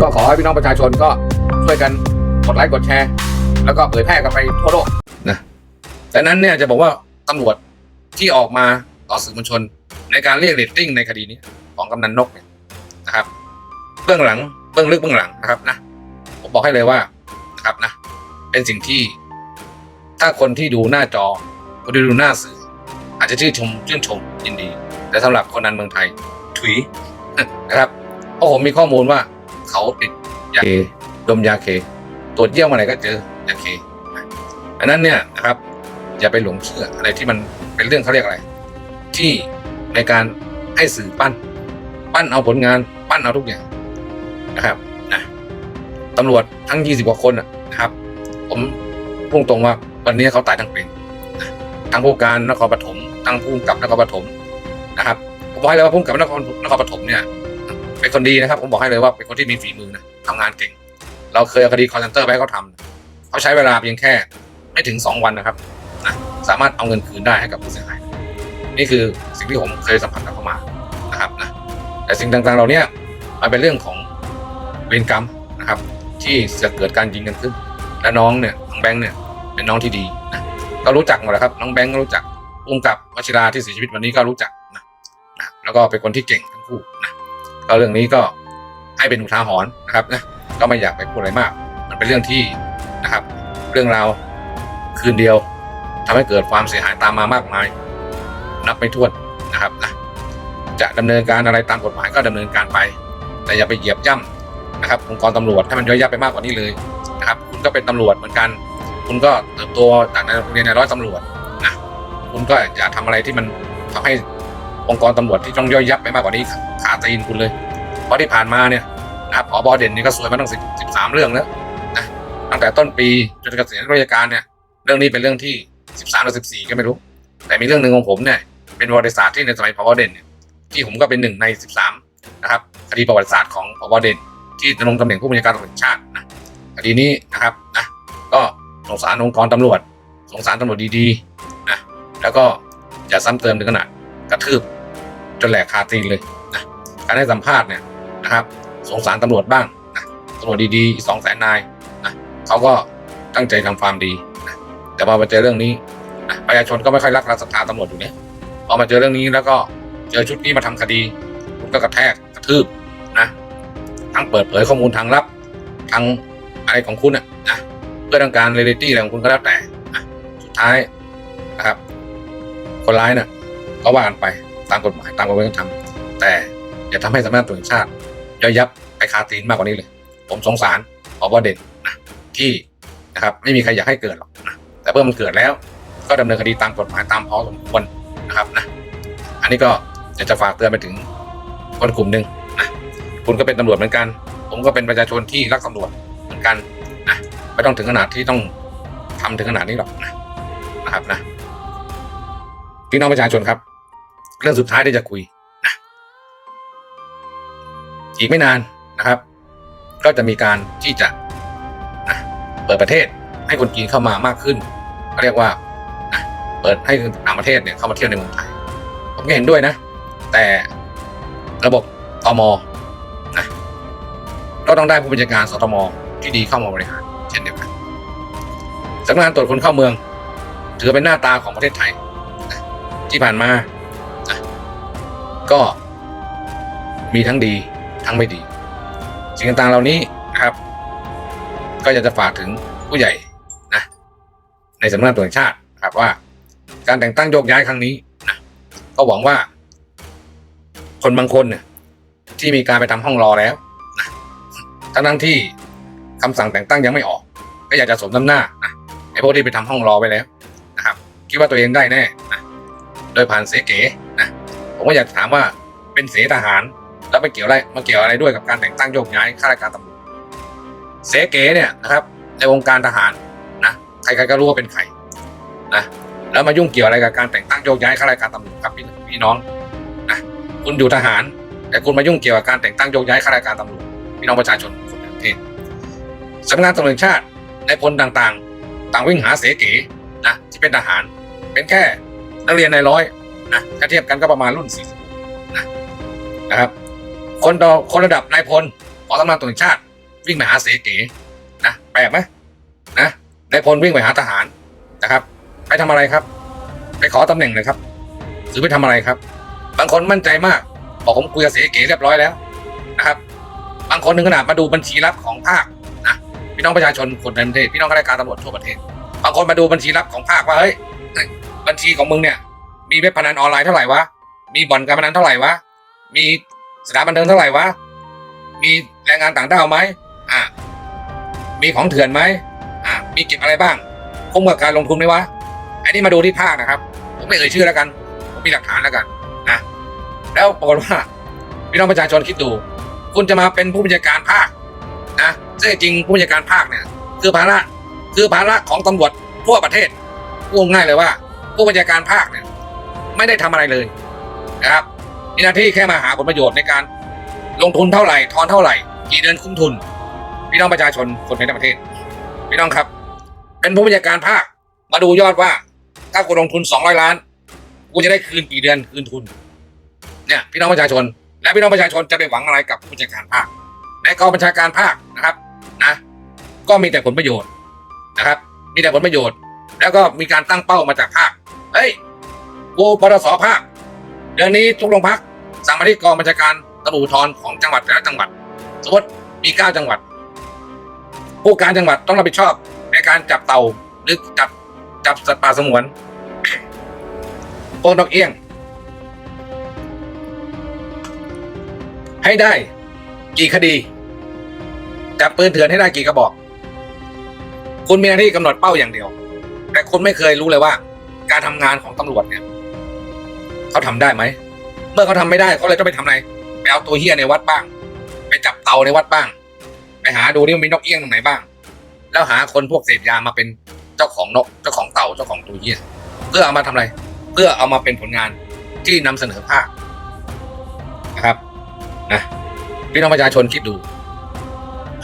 ก็ขอให้พี่น้องประชาชนก็ช่วยกันกดไลค์กดแชร์ แล้วก็เผยแพร่กันไปทั่วโลกนะแต่นั้นเนี่ยจะบอกว่าตำรวจที่ออกมาต่อสื่อมวลชน ในการเรียกเรตติ้งในคดีนี้ของกำนันนกเนี่ยนะครับเบื้องหลังเบื้องลึกเบื้องหลังนะครับนะผมบอกให้เลยว่านะครับนะ เป็นสิ่งที่ ถ้าคนที่ดูหน้าจอคนที่ดูหน้าสื่อ อาจจะชื่นชมชื่นชมยินดี แต่สำหรับคนนั้นเมืองไทยถุยนะครับเพราะผมมีข้อมูลว่า เขาติดยาเคดมยาเคตรวจเยี่ยวมาไหนก็เจอยาเคอันนั้นเนี่ยนะครับอย่าไปหลงเชื่ออะไรที่มันเป็นเรื่องเขาเรียกอะไร ที่ในการให้สื่อปั้น ปั้นเอาผลงานปั้นเอาทุกอย่างนะครับนะตำรวจทั้ง 20 กว่าคนนะครับ ผมพุ่งตรงว่าวันนี้เขาตายทั้งเป็นนะทั้งผู้การนครปฐมทั้งผู้กับนครปฐมนะครับผมบอกให้เลยว่าผู้กับนครนครปฐมเนี่ย เป็นคนดีนะครับ ผมบอกให้เลยว่าเป็นคนที่มีฝีมือนะทำงานเก่ง เราเคยเอาคดีคอร์เซนเตอร์ไปให้เขาทำเขาใช้เวลาเพียงแค่ไม่ถึงสองวันนะครับนะสามารถเอาเงินคืนได้ให้กับผู้เสียหายนี่คือสิ่งที่ผมเคยสัมผัสกับเขามานะครับนะแต่สิ่งต่างๆเหล่านี้มันเป็นเรื่องของเวรกรรมนะครับ ที่จะเกิดการยิงกันขึ้น และน้องเนี่ยน้องแบงค์เนี่ยเป็นน้องที่ดีนะก็รู้จักหมดแหละครับ น้องแบงค์ก็รู้จักอุ้มกับวชิราที่เสียชีวิตวันนี้ก็รู้จักนะนะแล้วก็เป็นคนที่เก่งทั้งคู่นะ ก็เรื่องนี้ก็ให้เป็นอุทาหรณ์นะครับนะก็ไม่อยากไปพูดอะไรมาก มันเป็นเรื่องที่นะครับ เรื่องราวคืนเดียวทำให้เกิดความเสียหายตามมามากมาย นับไม่ถ้วนนะครับนะจะดำเนินการอะไรตามกฎหมายก็ดำเนินการไป แต่อย่าไปเหยียบย่ำนะครับองค์กรตำรวจให้มันย่อยยับไปมากกว่านี้เลยนะครับคุณก็เป็นตำรวจเหมือนกัน คุณก็เติบโตจากในโรงเรียนในร้อยตำรวจนะคุณก็อย่าทำอะไรที่มันทำให้ องค์กรตำรวจที่ต้องย่อยยับไปมากกว่านี้ขาตีนคุณเลย เพราะที่ผ่านมาเนี่ยนะครับผบเด่นนี่ก็สวยมาตั้งสิบสิบสามเรื่องแล้วนะตั้งแต่ต้นปีจนเกษียณราชการเนี่ย เรื่องนี้เป็นเรื่องที่สิบสามหรือสิบสี่ก็ไม่รู้ แต่มีเรื่องหนึ่งของผมเนี่ยเป็นประวัติศาสตร์ที่ในสมัยผบเด่นเนี่ยที่ผมก็เป็นหนึ่งในสิบสามนะครับคดีประวัติศาสตร์ของผบเด่น ที่ดำรงตำแหน่งผู้บัญชาการตำรวจชาตินะคดีนี้นะครับนะก็สงสารองค์กรตำรวจ สงสารตำรวจดีๆนะแล้วก็อย่าซ้ำเติมถึงขนาดกระทืบ จนแหลกคาตีนเลยนะการให้สัมภาษณ์เนี่ยนะครับ สงสารตำรวจบ้างนะตำรวจดีๆสองแสนนายนะเขาก็ตั้งใจทำความดีนะแต่พอมาเจอเรื่องนี้นะประชาชนก็ไม่ค่อยรักรักศรัทธาตำรวจอยู่เนี่ยพอมาเจอเรื่องนี้แล้วก็เจอชุดนี้มาทำคดีคุณก็กระแทกกระทืบนะทั้งเปิดเผยข้อมูลทางลับทางอะไรของคุณอะนะเพื่อต้องการเรลิตี้อะไรของคุณก็แล้วแต่นะสุดท้ายนะครับ คนร้ายน่ะก็ว่ากันไป ตามกฎหมายตามกระบวนการทำแต่อย่าทำให้สำนักงานตำรวจชาติย่อยยับไปคาตีนมากกว่านี้เลย ผมสงสารผบเด่นนะที่นะครับไม่มีใครอยากให้เกิดหรอกนะแต่เมื่อมันเกิดแล้ว ก็ดำเนินคดีตามกฎหมายตามพอสมควรนะครับนะอันนี้ก็อยากจะฝากเตือนไปถึงคนกลุ่มหนึ่งนะคุณก็เป็นตำรวจเหมือนกัน ผมก็เป็นประชาชนที่รักตำรวจเหมือนกันนะไม่ต้องถึงขนาดที่ต้องทำถึงขนาดนี้หรอกนะนะครับนะพี่น้องประชาชนครับ รื่องสุดท้ายที่จะคุยนะอีกไม่นานนะครับ ก็จะมีการที่จะนะเปิดประเทศให้คนจีนเข้ามามากขึ้นเขาเรียกว่านะเปิดให้ต่างประเทศเนี่ยเข้ามาเที่ยวในเมืองไทยผมก็เห็นด้วยนะ แต่ระบบตมก็ต้องได้ผู้บัญชาการสตมที่ดีเข้ามาบริหาร เช่นเดียวกันสำนักงานตรวจคนเข้าเมือง ถือเป็นหน้าตาของประเทศไทย ที่ผ่านมา ก็มีทั้งดีทั้งไม่ดี สิ่งต่างๆเหล่านี้นะครับ ก็อยากจะฝากถึงผู้ใหญ่นะ ในสำนักงานตรวจชาติครับว่า การแต่งตั้งโยกย้ายครั้งนี้นะก็หวังว่า คนบางคนเนี่ยที่มีการไปทำห้องรอแล้วทั้งทั้งที่คำสั่งแต่งตั้งยังไม่ออก ก็อยากจะสมน้ำหน้านะไอ้พวกที่ไปทำห้องรอไปแล้วนะครับ คิดว่าตัวเองได้แน่นะโดยผ่านเสเก๋นะ ผมก็อยากถามว่าเป็นเสทหาร แล้วไม่เกี่ยวอะไรมาเกี่ยวอะไรด้วยกับการแต่งตั้งโยกย้ายข้าราชการตำรวจเสเก๋เนี่ยนะครับ ในวงการทหารนะใครๆก็รู้ว่าเป็นใครนะแล้วมายุ่งเกี่ยวอะไรกับการแต่งตั้งโยกย้ายข้าราชการตำรวจครับพี่น้องนะคุณอยู่ทหาร แต่คุณมายุ่งเกี่ยวกับการแต่งตั้งโยกย้ายข้าราชการตำรวจพี่น้องประชาชนคนในประเทศสำนักงานตำรวจแห่งชาติในพลต่างๆ ต่างวิ่งหาเสเก๋นะที่เป็นทหาร เป็นแค่นักเรียนในร้อย นะถ้าเทียบกันก็ประมาณรุ่น40นะนะครับ คนต่อคนระดับนายพลของสำนักงานตำรวจแห่งชาติ วิ่งไปหาเสเก๋นะแปลกไหมนะนายพลวิ่งไปหาทหารนะครับ ไปทำอะไรครับ ไปขอตำแหน่งเลยครับ หรือไปทำอะไรครับ บางคนมั่นใจมาก บอกผมคุยกับเสเก๋เรียบร้อยแล้วนะครับ บางคนถึงขนาดมาดูบัญชีลับของภาคนะพี่น้องประชาชนคนในประเทศพี่น้องข้าราชการตำรวจทั่วประเทศ บางคนมาดูบัญชีลับของภาคว่าเฮ้ยบัญชีของมึงเนี่ย มีเว็บพนันออนไลน์เท่าไหร่วะ มีบ่อนการพนันเท่าไหร่วะ มีสถานบันเทิงเท่าไหร่วะ มีแรงงานต่างด้าวไหมอ่ามีของเถื่อนไหมอ่ามีเก็บอะไรบ้าง คุ้มกับการลงทุนไหมวะ อันนี้มาดูที่ภาคนะครับ ผมไม่เอ่ยชื่อแล้วกัน ผมมีหลักฐานแล้วกันนะ แล้วปรากฏว่าพี่น้องประชาชนคิดดู คุณจะมาเป็นผู้บัญชาการภาคนะซึ่งจริงผู้บัญชาการภาคเนี่ย คือภาระคือภาระของตำรวจทั่วประเทศพูดง่ายเลยว่า ผู้บัญชาการภาคเนี่ย ไม่ได้ทำอะไรเลยนะครับมีหน้าที่แค่มาหาผลประโยชน์ในการลงทุนเท่าไหร่ทอนเท่าไหร่ กี่เดือนคุ้มทุน พี่น้องประชาชนคนในประเทศ พี่น้องครับ เป็นผู้บัญชาการภาคมาดูยอดว่า ถ้าคุณลงทุนสองร้อยล้านคุณจะได้คืนกี่เดือนคืนทุน เนี่ย พี่น้องประชาชน และพี่น้องประชาชนจะไปหวังอะไรกับผู้บัญชาการภาคในกองบัญชาการภาคนะครับนะ ก็มีแต่ผลประโยชน์นะครับ มีแต่ผลประโยชน์ แล้วก็มีการตั้งเป้ามาจากภาคเฮ้ย กูปตสภาคเดือนนี้ทุกโรงพักสั่งมาที่กองบัญชาการตำรวจภูธรของจังหวัดแต่ละจังหวัด สมมติมีเก้าจังหวัด ผู้การจังหวัดต้องรับผิดชอบในการจับเต่าหรือจับจับสัตว์ป่าสงวนโอนดอกเอี้ยง ให้ได้กี่คดี จับปืนเถื่อนให้ได้กี่กระบอก คุณมีหน้าที่กำหนดเป้าอย่างเดียว แต่คุณไม่เคยรู้เลยว่า การทำงานของตำรวจเนี่ย เขาทำได้ไหม เมื่อเขาทำไม่ได้เขาเลยต้องไปทำอะไรไปเอาตัวเฮียในวัดบ้าง ไปจับเตาในวัดบ้าง ไปหาดูนี่มันมีนกเอี้ยงตรงไหนบ้าง แล้วหาคนพวกเสพยามาเป็นเจ้าของนกเจ้าของเต่าเจ้าของตัวเฮียเพื่อเอามาทำอะไร เพื่อเอามาเป็นผลงานที่นำเสนอภาคนะครับนะพี่น้องประชาชนคิดดู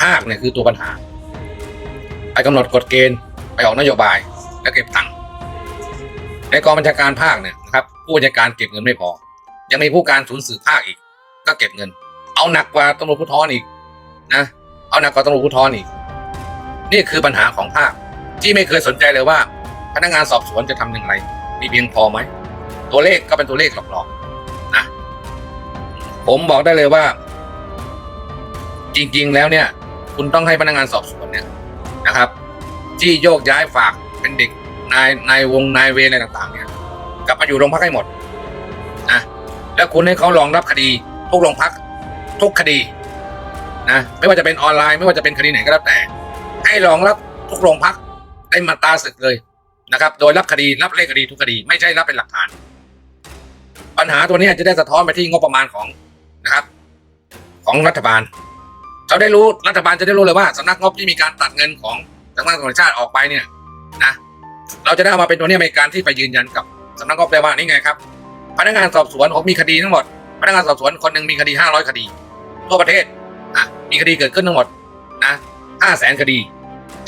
ภาคเนี่ยคือตัวปัญหา ไปกำหนดกฎเกณฑ์ไปออกนโยบาย แล้วเก็บตังค์ในกองบัญชาการภาคเนี่ยนะครับ ผู้บัญชาการเก็บเงินไม่พอ ยังมีผู้การศูนย์สื่อภาคอีก ก็เก็บเงิน เอาหนักกว่าตำรวจภูธรอีกนะเอาหนักกว่าตำรวจภูธรอีก นี่คือปัญหาของภาคที่ไม่เคยสนใจเลยว่า พนักงานสอบสวนจะทำอย่างไร มีเพียงพอไหมตัวเลขก็เป็นตัวเลขหลอกๆนะผมบอกได้เลยว่า จริงๆแล้วเนี่ย คุณต้องให้พนักงานสอบสวนเนี่ยนะครับ ที่โยกย้ายฝากเป็นเด็กนายนายวงนายเวอะไรต่าง ๆ เนี่ย ลับมาอยู่โรงพักให้หมดนะแล้วคุณให้เขารองรับคดี ทุกโรงพัก ทุกคดีนะไม่ว่าจะเป็นออนไลน์ไม่ว่าจะเป็นคดีไหนก็แล้วแต่ ให้รองรับทุกโรงพักได้มาตาศึกเลยนะครับ โดยรับคดีรับเลขคดีทุกคดี ไม่ใช่รับเป็นหลักฐาน ปัญหาตัวนี้จะได้สะท้อนไปที่งบประมาณของนะครับ ของรัฐบาลเขาได้รู้รัฐบาลจะได้รู้เลยว่าสำนักงบที่มีการตัดเงินของสำนักงานตำรวจแห่งชาติออกไปเนี่ยนะเราจะได้เอามาเป็นตัวนี้ในการที่ไปยืนยันกับ สำนักงบได้ว่านี่ไงครับ พนักงานสอบสวนผมมีคดีทั้งหมด พนักงานสอบสวนคนหนึ่งมีคดีห้าร้อยคดี ทั่วประเทศอะมีคดีเกิดขึ้นทั้งหมดนะห้าแสนคดี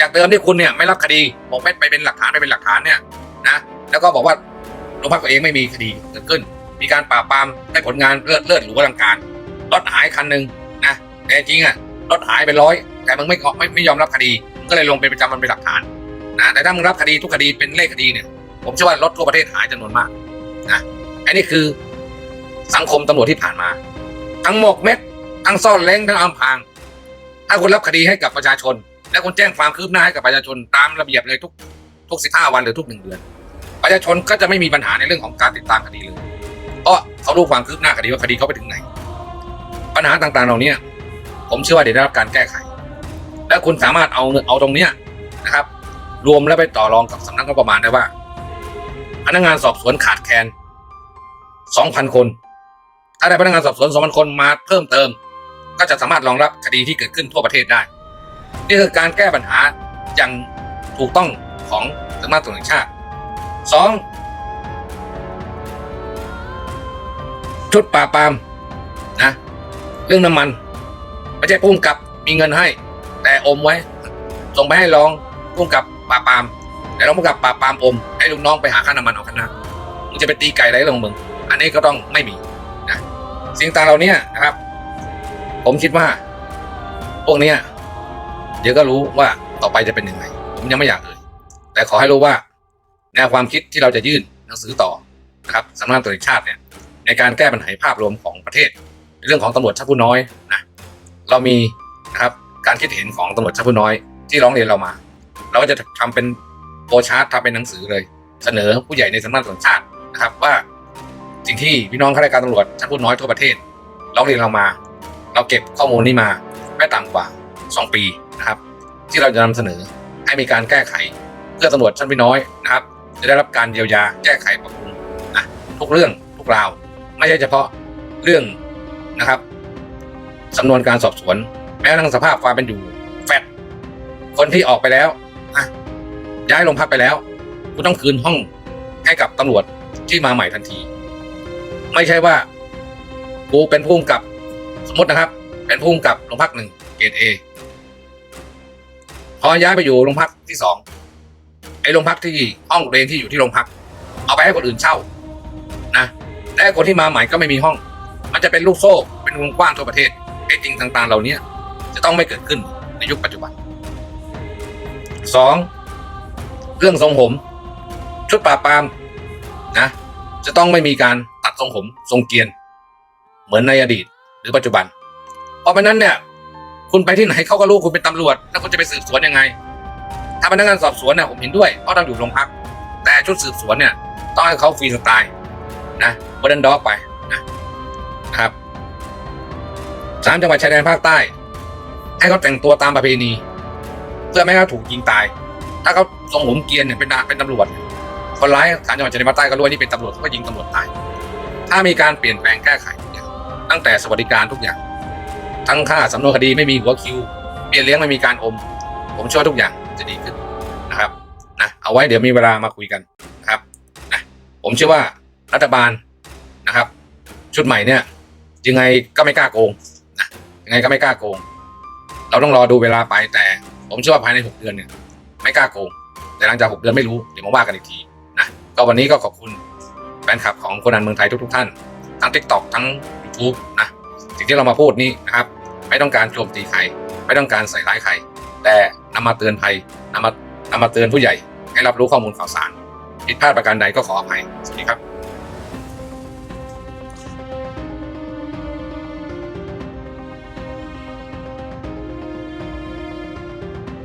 จากเดิมที่คุณเนี่ยไม่รับคดีผมไม่ไปเป็นหลักฐานไปเป็นหลักฐานเนี่ยนะแล้วก็บอกว่าโรงพักตัวเองไม่มีคดีเกิดขึ้น มีการปราบปรามได้ผลงานเลือดเลือดหรูอลังการรถหายคันหนึ่งนะแต่จริงอะรถหายไปร้อยแต่มึงไม่ไม่ไม่ยอมรับคดีมึงก็เลยลงเป็นประจำมันเป็นหลักฐานนะแต่ถ้ามึงรับคดีทุกคดีเป็นเลขคดีเนี่ย ผมเชื่อว่ารถทั่วประเทศหายจำนวนมากนะอันนี้คือสังคมตำรวจที่ผ่านมา ทั้งหมกเม็ดทั้งซ่อนเล้งทั้งอำพรางถ้าคุณรับคดีให้กับประชาชน และคุณแจ้งความคืบหน้าให้กับประชาชนตามระเบียบเลยทุกทุกสิบห้าวันหรือทุกหนึ่งเดือน ประชาชนก็จะไม่มีปัญหาในเรื่องของการติดตามคดีเลยเพราะเขารู้ความคืบหน้าคดีว่าคดีเขาไปถึงไหน ปัญหาต่างๆเหล่านี้ผมเชื่อว่าเดี๋ยวได้รับการแก้ไข และคุณสามารถเอาเงินเอาตรงเนี้ยนะครับ รวมแล้วไปต่อรองกับสำนักงบประมาณได้ว่า พนักงานสอบสวนขาดแคลน2,000คน ถ้าได้พนักงานสอบสวน2,000คนมาเพิ่มเติม ก็จะสามารถรองรับคดีที่เกิดขึ้นทั่วประเทศได้ นี่คือการแก้ปัญหาอย่างถูกต้องของสำนักงานตำรวจแห่งชาติสองชุดปราปามนะ เรื่องน้ำมันไม่ใช่พุ่มกับมีเงินให้ แต่อมไว้ ส่งไปให้รองพุ่มกับปราปาม แต่รองพุ่มกับปราบปรามอมให้ลูกน้องไปหาค่าน้ำมันเอาค่าหน้ามึงจะไปตีไก่อะไรลงมึง อันนี้ก็ต้องไม่มีนะสิ่งต่างเหล่านี้นะครับ ผมคิดว่า พวกเนี้ยเดี๋ยวก็รู้ว่าต่อไปจะเป็นยังไง ผมยังไม่อยากเอ่ยแต่ขอให้รู้ว่า แนวความคิดที่เราจะยื่นหนังสือต่อนะครับสำนักงานตำรวจชาติเนี่ย ในการแก้ปัญหาภาพรวมของประเทศในเรื่องของตำรวจชั้นผู้น้อยนะเรามีนะครับการคิดเห็นของตำรวจชั้นผู้น้อยที่ร้องเรียนเรามา เราก็จะทำเป็น โปรชาร์ตทำเป็นหนังสือเลย เสนอผู้ใหญ่ในสำนักงานตำรวจแห่งชาตินะครับ ว่าสิ่งที่พี่น้องข้าราชการตำรวจชั้นผู้น้อยทั่วประเทศร้องเรียนเรามา เราเก็บข้อมูลนี้มาไม่ต่ำกว่า 2 ปีนะครับ ที่เราจะนำเสนอให้มีการแก้ไข เพื่อตำรวจชั้นผู้น้อยนะครับ จะได้รับการเยียวยาแก้ไขปรับปรุงนะทุกเรื่องทุกราว ไม่ใช่เฉพาะเรื่องนะครับสำนวนการสอบสวน แม้ทั่งสภาพความเป็นอยู่แฟดคนที่ออกไปแล้ว ย้ายโรงพักไปแล้วคุณต้องคืนห้องให้กับตำรวจที่มาใหม่ทันที ไม่ใช่ว่ากูเป็นผู้กำกับสมมตินะครับ เป็นผู้กำกับโรงพักหนึ่งเกรดเอพอย้ายไปอยู่โรงพักที่สองไอ้โรงพักที่ห้องตัวเองที่อยู่ที่โรงพัก เอาไปให้คนอื่นเช่านะและคนที่มาใหม่ก็ไม่มีห้อง มันจะเป็นลูกโซ่เป็นวงกว้างทั่วประเทศไอ้จริงต่างๆ เหล่านี้จะต้องไม่เกิดขึ้นในยุคปัจจุบันสอง เรื่องทรงผม ชุดปราบปรามนะจะต้องไม่มีการตัดทรงผมทรงเกียน เหมือนในอดีต หรือปัจจุบัน เพราะฉะนั้นเนี่ย คุณไปที่ไหนเขาก็รู้คุณเป็นตำรวจ แล้วคุณจะไปสืบสวนยังไง ถ้าพนักงานสอบสวนเนี่ยผมเห็นด้วยเพราะต้องอยู่โรงพัก แต่ชุดสืบสวนเนี่ย ต้องให้เขาฟรีสไตล์นะโมเดิร์นด็อกไปนะนะครับสามจังหวัดชายแดนภาคใต้ ให้เขาแต่งตัวตามประเพณี เพื่อไม่ให้เขาถูกยิงตาย ถ้าเขา ทรงผมเกียนเนี่ยเป็นดาเป็นตำรวจ คนร้ายสามจังหวัดชายแดนภาคใต้ก็รู้ว่านี่เป็นตำรวจก็ยิงตำรวจตาย ถ้ามีการเปลี่ยนแปลงแก้ไขเนี่ยตั้งแต่สวัสดิการทุกอย่าง ทั้งค่าสำนวนคดีไม่มีหัวคิวเบี้ยเลี้ยงไม่มีการอม ผมเชื่อทุกอย่างจะดีขึ้นนะครับนะเอาไว้เดี๋ยวมีเวลามาคุยกันนะครับนะผมเชื่อว่ารัฐบาลนะครับ ชุดใหม่เนี่ยยังไงก็ไม่กล้าโกงนะยังไงก็ไม่กล้าโกง เราต้องรอดูเวลาไปแต่ ผมเชื่อว่าภายในหกเดือนเนี่ย ไม่กล้าโกง แต่หลังจากหกเดือนไม่รู้เดี๋ยวมาว่ากันอีกทีนะก็วันนี้ก็ขอบคุณแฟนคลับของคนอันเมืองไทยทุกๆท่าน ทั้ง t ิ k t o k ทั้ง YouTube นะสิ่งที่เรามาพูดนี้นะครับ ไม่ต้องการโจมตีใคร ไม่ต้องการใส่ร้ายใคร แต่นำมาเตือนภัยนำมานำมาเตือนผู้ใหญ่ ให้รับรู้ข้อมูลข่าวสารผิดพลาดประการใดก็ขออภัยสวัสดีครับ